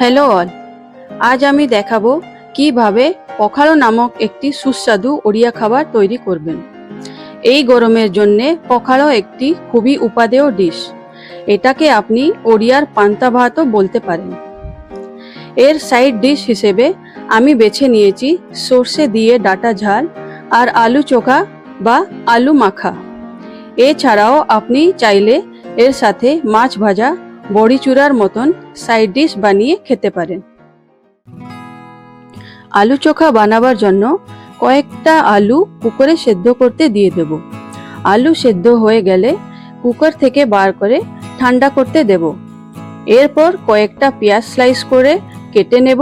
Hello all. আজ আমি দেখাবো কীভাবে পখালো নামক একটি সুস্বাদু ওড়িয়া খাবার তৈরি করবেন। এই গরমের জন্যে পখালো একটি খুবই উপাদেয় ডিশ এটাকে আপনি ওড়িয়ার পান্তা ভাতও বলতে পারেন। এর সাইড ডিশ হিসেবে আমি বেছে নিয়েছি সর্ষে দিয়ে ডাটা ঝাল আর আলু চোখা বা আলু মাখা। এছাড়াও আপনি চাইলে এর সাথে মাছ ভাজা বড়ি চূড়ার মতন সাইড ডিশ বানিয়ে খেতে পারেন। আলু চোখা বানাবার জন্য কয়েকটা আলু কুকারে সেদ্ধ করতে দিয়ে দেব। আলু সেদ্ধ হয়ে গেলে কুকার থেকে বার করে ঠান্ডা করতে দেব। এরপর কয়েকটা পেঁয়াজ স্লাইস করে কেটে নেব,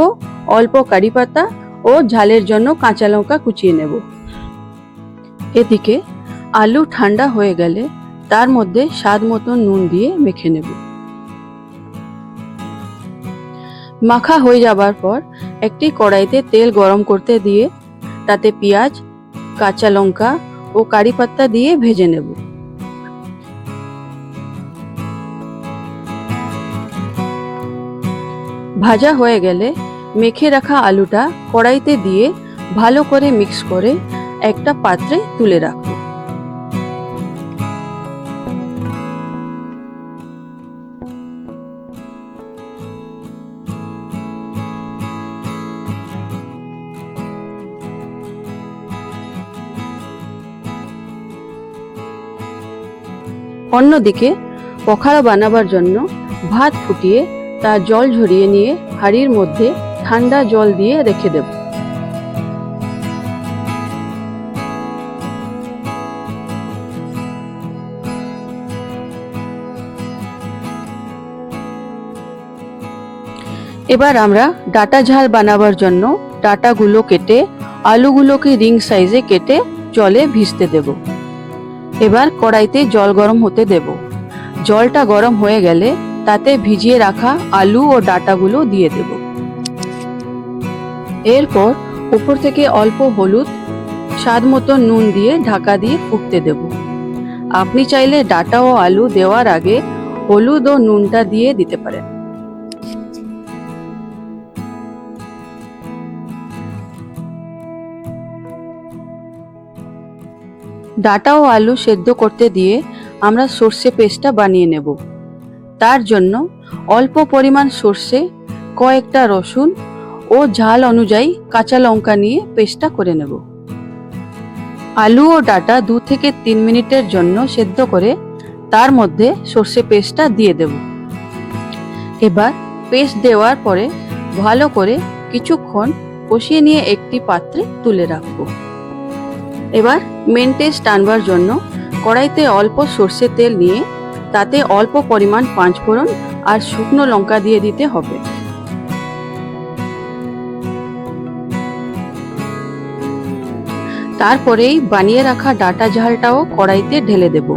অল্প কারি পাতা ও ঝালের জন্য কাঁচা লঙ্কা কুচিয়ে নেব। এদিকে আলু ঠান্ডা হয়ে গেলে তার মধ্যে স্বাদ মতো নুন দিয়ে মেখে নেব। মাখা হয়ে যাবার পর একটি কড়াইতে তেল গরম করতে দিয়ে তাতে পেঁয়াজ, কাঁচা লঙ্কা ও কারি পাত্তা দিয়ে ভেজে নেব। ভাজা হয়ে গেলে মেখে রাখা আলুটা কড়াইতে দিয়ে ভালো করে মিক্স করে একটা পাত্রে তুলে রাখব। অন্যদিকে, পখাড়া বানাবার জন্য ভাত ফুটিয়ে তার জল ঝরিয়ে নিয়ে হাঁড়ির মধ্যে ঠান্ডা জল দিয়ে রেখে দেব। এবার আমরা ডাটা ঝাল বানাবার জন্য ডাটাগুলো কেটে আলুগুলোকে রিং সাইজে কেটে জলে ভিজতে দেবো। এবার কড়াইতে জল গরম হতে দেব। জলটা গরম হয়ে গেলে তাতে ভিজিয়ে রাখা আলু ও ডাটাগুলো দিয়ে দেব। এরপর উপর থেকে অল্প হলুদ, স্বাদ মতো নুন দিয়ে ঢাকা দিয়ে ফুটতে দেব। আপনি চাইলে ডাটা ও আলু দেওয়ার আগে হলুদ ও নুনটা দিয়ে দিতে পারেন। ডাটা ও আলু সেদ্ধ করতে দিয়ে আমরা সর্ষে পেস্টটা বানিয়ে নেব। তার জন্য অল্প পরিমাণ সর্ষে, কয়েকটা রসুন ও ঝাল অনুযায়ী কাঁচা লঙ্কা নিয়ে পেস্টটা করে নেব। আলু ও ডাটা দু থেকে তিন মিনিটের জন্য সেদ্ধ করে তার মধ্যে সর্ষে পেস্টটা দিয়ে দেব। এবার পেস্ট দেওয়ার পরে ভালো করে কিছুক্ষণ কষিয়ে নিয়ে একটি পাত্রে তুলে রাখব। এবার মেন টেস্ট আনবার জন্য কড়াইতে অল্প সর্ষে তেল নিয়ে তাতে অল্প পরিমাণ পাঁচফোড়ন আর শুকনো লঙ্কা দিয়ে দিতে হবে। তারপরেই বানিয়ে রাখা ডাটা ঝালটাও কড়াইতে ঢেলে দেব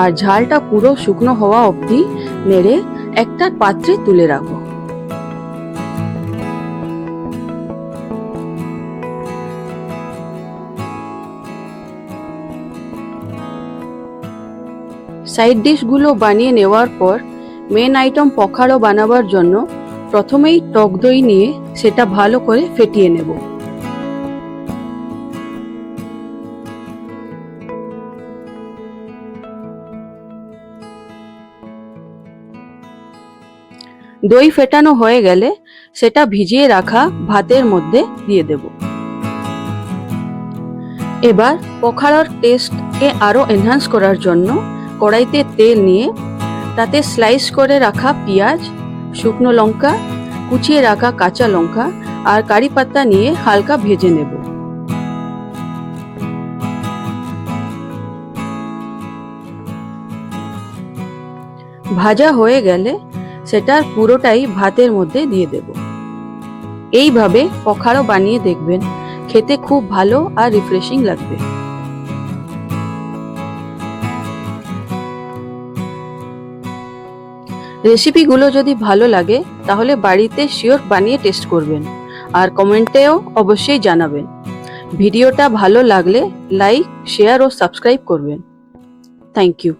আর ঝালটা পুরো শুকনো হওয়া অবধি নেড়ে একটা পাত্রে তুলে রাখব। সাইড ডিশগুলো বানিয়ে নেওয়ার পর মেন আইটেম পখাড়ো বানাবার জন্য প্রথমেই টক দই নিয়ে সেটা ভালো করে ফেটিয়ে নেব। দই ফেটানো হয়ে গেলে সেটা ভিজিয়ে রাখা ভাতের মধ্যে দিয়ে দেব। এবার পখাড়ার টেস্টকে আরও এনহান্স করার জন্য কড়াইতে তেল নিয়ে তাতে স্লাইস করে রাখা পেঁয়াজ, শুকনো লঙ্কা, কুচিয়ে রাখা কাঁচা লঙ্কা আর কারি পাতা নিয়ে হালকা ভেজে নেব। ভাজা হয়ে গেলে সেটার পুরোটাই ভাতের মধ্যে দিয়ে দেব। এইভাবে পখাড়ো বানিয়ে দেখবেন, খেতে খুব ভালো আর রিফ্রেশিং লাগবে। রেসিপিগুলো যদি ভালো লাগে, তাহলে বাড়িতে শিওর বানিয়ে টেস্ট করবেন। আর কমেন্টেও অবশ্যই জানাবেন। ভিডিওটা ভালো লাগলে লাইক, শেয়ার ও সাবস্ক্রাইব করবেন। Thank you.